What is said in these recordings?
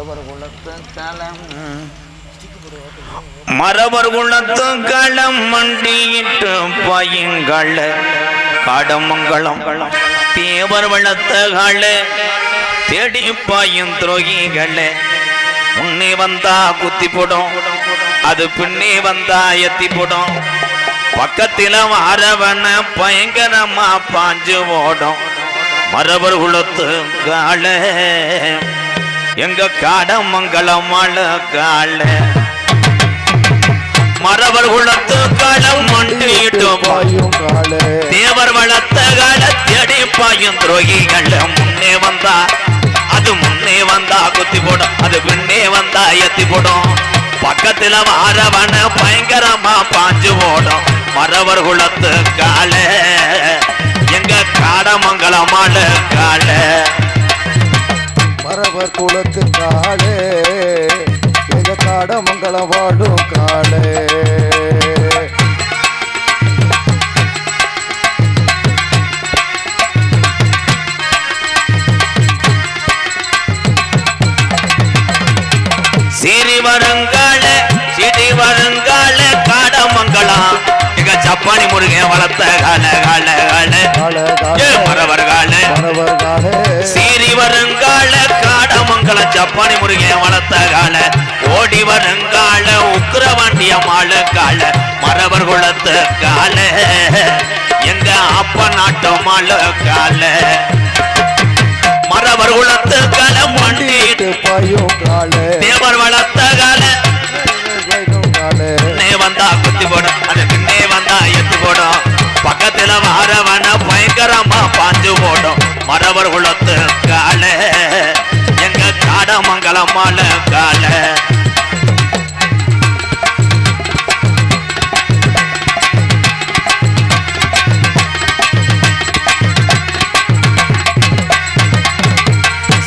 மரபர் குலத்து களம். மரபர் குலத்து களம் மண்டியிட்டு பயங்கள. காடமங்கலம் தேவர் வளர்த்தகள தேடி பாயும் துரோகிகள. முன்னே வந்தா குத்தி போடும் அது பின்னே வந்தா எத்தி போடும். பக்கத்தில அரவன பயங்கரமா பாஞ்சு ஓடும். மரபர் குலத்து கால எங்க காடமங்கலம் மழ கால மரவர் குலத்து காலம் மண்டிட்டு பாயும் தேவர் வளர்த்த கால தேடி பாயும் துரோகிகள் முன்னே வந்தா அது முன்னே வந்தா குத்தி போடும் அது பின்னே வந்தா எத்தி போடும். பக்கத்துல வாரவன பயங்கரமா பாஞ்சு ஓடும். மரவர் குலத்து கால எங்க காடமங்கலமான கால மரவர் குலத்து காலே எங்க காடமங்கலம் வாழும் காலே. சீரி வருங்கால சிடி வருங்கால காடமங்கலம் எங்க சப்பானி முருகன் வளர்த்த கால கால கால. மரவர் கால. மரவர் காடமங்கல ஜப்பானி முருகன் வளர்த்த கால ஓடி வருங்கால உக்கிரவாண்டிய மாள கால மரவர் குலத்து கால எங்க அப்ப நாட்டு மாள கால. மரவர் குலத்து கால மண்டிட்டு பாயும் காலே. தேவர் வளர்த்த களமான கால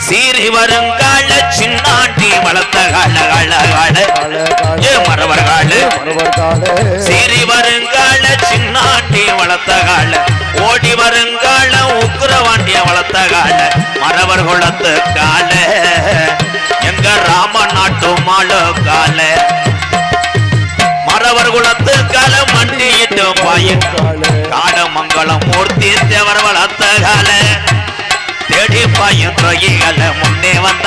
சீறி வருங்கால சின்னாண்டி வளர்த்த கால கால கால. ஏ மரவர் கால. சீறி வருங்கால சின்னாண்டி வளர்த்த கால. ஓடி வருங்கால உக்கிரவாண்டிய வளர்த்த கால. மரவர் குளத்து கால. நாட்டு மாளு கால. மரவர் குலத்து கால மண்டியிட்டு பாயக்கால காடமங்கலம் மூர்த்தி தேவர் வளர்த்த கால. தேடி பாயும் துரோகிகள முன்னே வந்த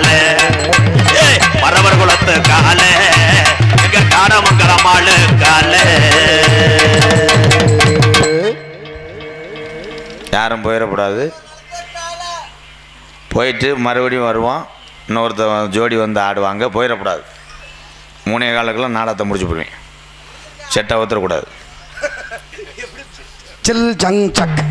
கால. ஏய், மரவர் குலத்து கால. எங்க காடமங்கலமான கால. யாரும் போயிடக்கூடாது. போயிட்டு மறுபடியும் வருவான். இன்னொருத்த ஜோடி வந்து ஆடுவாங்க போயிடக்கூடாது. மூணே காலுக்கெல்லாம் நாடகத்தை முடிச்சு போடுவேன். செட்டை ஊற்றக்கூடாது சில் ஜங் சக்.